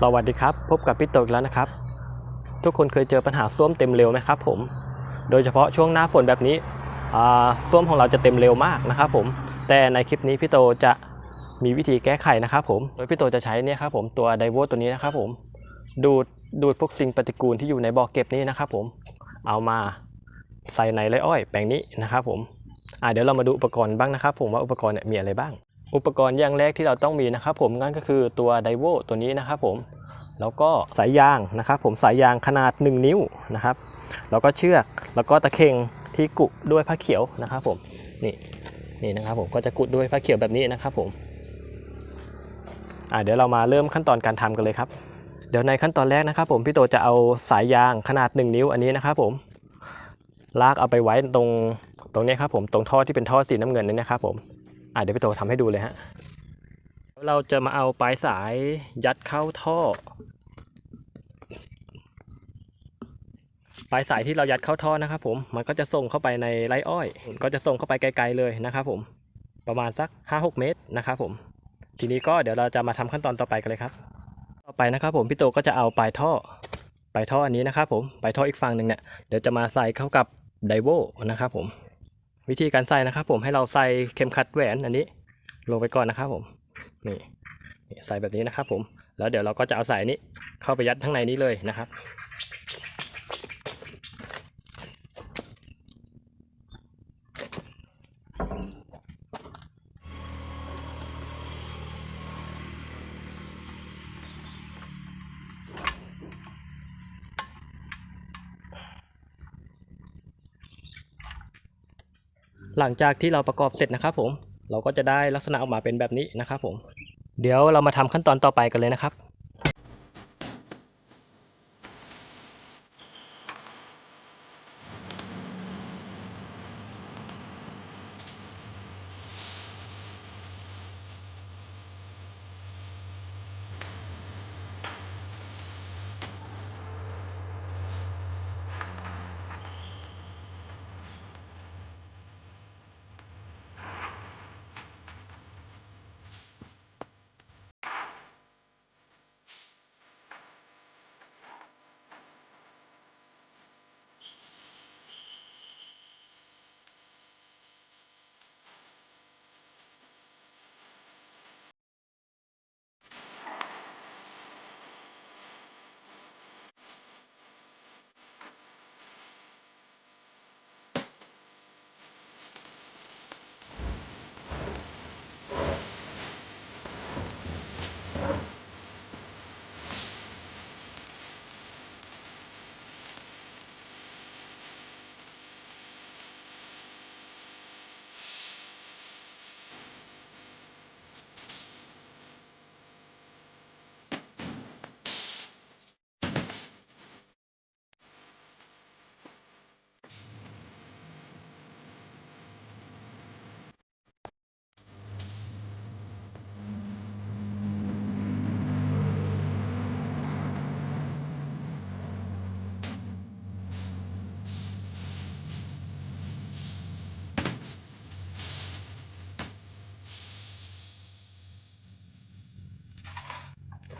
สวัสดีครับ พบกับพี่โตอีกแล้วนะครับ ทุกคนเคยเจอปัญหาส้วมเต็มเร็วไหมครับผมโดยเฉพาะช่วงหน้าฝนแบบนี้อ่าส้วมของเราจะเต็มเร็วมากนะครับผมแต่ในคลิปนี้พี่โตจะมีวิธีแก้ไขนะครับผมโดยพี่โตจะใช้เนี่ยครับผมตัวไดโวตัวนี้นะครับผมดูดดูดพวกสิ่งปฏิกูลที่อยู่ในบ่อเก็บนี้นะครับผมเอามาใส่ในไรอ้อยแปลงนี้นะครับผมเดี๋ยวเรามาดูอุปกรณ์บ้างนะครับ ผมว่าอุปกรณ์เนี่ยมีอะไรบ้าง อุปกรณ์อย่างแรกที่เราต้องมีนะครับผมนั่นก็คือตัวไดโวตัวนี้นะครับผมแล้วก็สายยางนะครับ ผมสายยางขนาด 1 นิ้วนะครับ แล้วก็เชือกแล้วก็ตะเข่งที่กุด้วยผ้าเขียวนะครับผมนี่นี่นะครับผมก็จะกุดด้วยผ้าเขียวแบบนี้นะครับผมเดี๋ยวเรามาเริ่มขั้นตอนการทำกันเลยครับ เดี๋ยวในขั้นตอนแรกนะครับ ผมพี่โตจะเอาสายยางขนาด 1 นิ้วอันนี้นะครับผมลากเอาไปไว้ตรงตรงนี้ครับผมตรงท่อที่เป็นท่อสีน้ำเงินนี่นะครับผม อ่าเดี๋ยวพี่โตทำให้ดูเลยฮะ เราจะมาเอาปลายสายยัดเข้าท่อ ปลายสายที่เรายัดเข้าท่อนะครับผม มันก็จะส่งเข้าไปในไรอ้อย ก็จะส่งเข้าไปไกลๆเลยนะครับผม ประมาณสัก 5-6 เมตรนะครับผม ทีนี้ก็เดี๋ยวเราจะมาทำขั้นตอนต่อไปกันเลยครับ ต่อไปนะครับผมพี่โตก็จะเอาปลายท่อ ปลายท่ออันนี้นะครับผม ปลายท่ออีกฝั่งหนึ่งเนี่ย เดี๋ยวจะมาใส่เข้ากับไดโวนะครับผม วิธีการใส่นะครับ ผมให้เราใส่เข็มขัดแหวนอันนี้ ลงไปก่อนนะครับ ผมนี่ใส่แบบนี้นะครับ ผมแล้วเดี๋ยวเราก็จะเอาสายนี้เข้าไปยัดข้างในนี้เลยนะครับ หลังจากที่เราประกอบเสร็จนะครับผม เราก็จะได้ลักษณะออกมาเป็นแบบนี้นะครับผม เดี๋ยวเรามาทำขั้นตอนต่อไปกันเลยนะครับ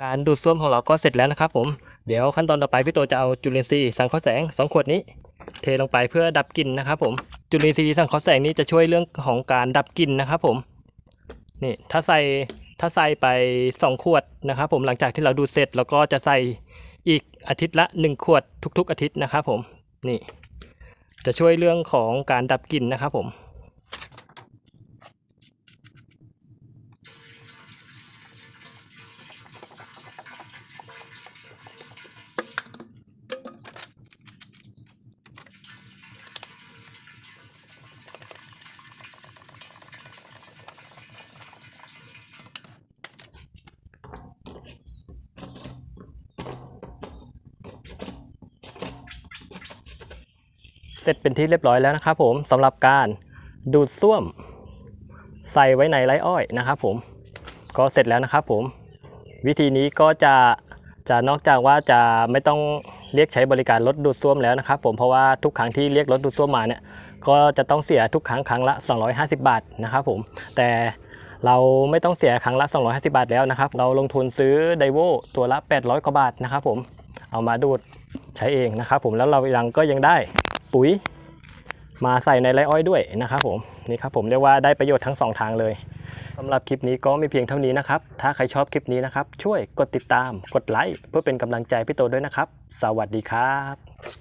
การดูดซ่วมของเราก็เสร็จแล้วนะครับผมเดี๋ยวขั้นตอนต่อไปพี่โตจะเอาจุลินทรีย์สังเคราะห์แสงสองขวดนี้ เทลงไปเพื่อดับกลิ่นนะครับผมจุลินทรีย์สังเคราะห์แสงนี้จะช่วยเรื่องของการดับกลิ่นนะครับผมนี่ถ้าใส่ถ้าใส่ไปสองขวดนะครับผมหลังจากที่เราดูดเสร็จเราก็จะใส่อีกอาทิตย์ละหนึ่งขวดทุก ๆ อาทิตย์นะครับผมนี่จะช่วยเรื่องของการดับกลิ่นนะครับผม เสร็จเป็นที่เรียบร้อยแล้วนะครับผมสำหรับการดูดซ่วม ใส่ไว้ในไรอ้อยนะครับผมก็เสร็จแล้วนะครับผม วิธีนี้ก็จะจะนอกจากว่าจะไม่ต้องเรียกใช้บริการรถดูดซ่วมแล้วนะครับผมเพราะว่าทุกครั้งที่เรียกรถดูดซ่วมมาเนี่ยก็จะต้องเสียทุกครั้งครั้งละ 250 บาทนะครับผมแต่เราไม่ต้องเสียครั้งละ 250 บาทแล้วนะครับ เราลงทุนซื้อไดโวตัวละ 800 กว่าบาทนะครับผมเอามาดูดใช้เองนะครับผมแล้วเรายังก็ยังได้ ปุ๋ย มาใส่ในไรอ้อยด้วยนะครับผมนี่ครับผมเรียกว่าได้ประโยชน์ทั้งสองทางเลยสำหรับคลิปนี้ก็ไม่เพียงเท่านี้นะครับ ถ้าใครชอบคลิปนี้นะครับ ช่วยกดติดตามกดไลค์เพื่อเป็นกำลังใจพี่โตด้วยนะครับ สวัสดีครับ